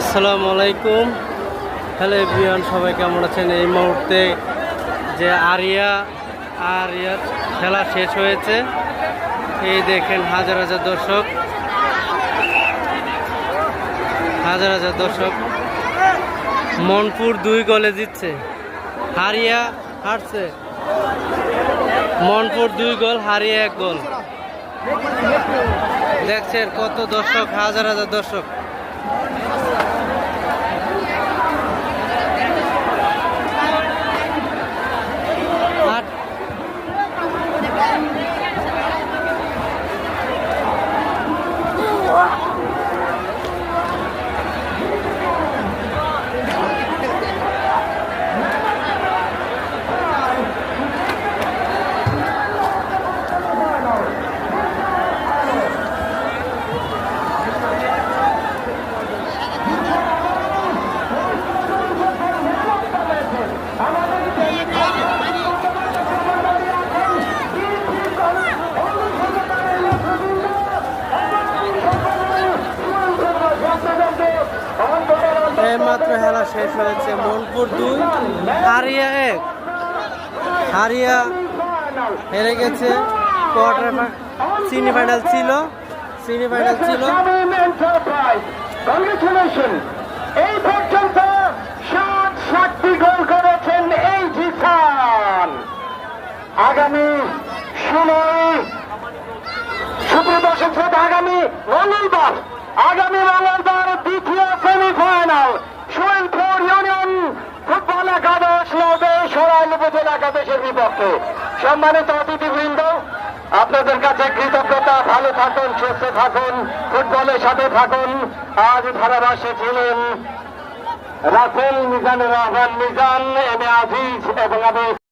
আসসালামু আলাইকুম। Hello everyone, সবাই কেমন আছেন? এই মুহূর্তে যে আরিয়া, আরিয়ার খেলা শেষ হয়েছে। এই দেখেন হাজার হাজার দর্শক। হাজার হাজার দর্শক। মনপুর দুই গোলে জিতছে। হারিয়া হারছে। মনপুর দুই গোল, হারিয়া এক গোল। দেখছেন কত দর্শক, হাজার হাজার দর্শক। すいません。খেলা শেষ হয়েছে। মনপুর দুই, হারিয়া এক। হারিয়া হেরে গেছে। কোয়ার্টার সেমি ফাইনাল ছিল। ছিল। এই পর্যন্ত ষাট, ষাটটি গোল করেছেন এই জিসান। আগামী ষোলোই সুপ্রদর্শন শ্রোতা, আগামী মঙ্গলবার আগামী মঙ্গলবার উপজেলা একাদশের বিপক্ষে। সম্মানিত অতিথিবৃন্দ, আপনাদের কাছে কৃতজ্ঞতা, ভালো থাকুন, সুস্থ থাকুন, ফুটবলের সাথে থাকুন। আজ ধারাভাষে ছিলেন রাফেল মিজানুর রহমান মিজান, এম আজিজ এবং আমি।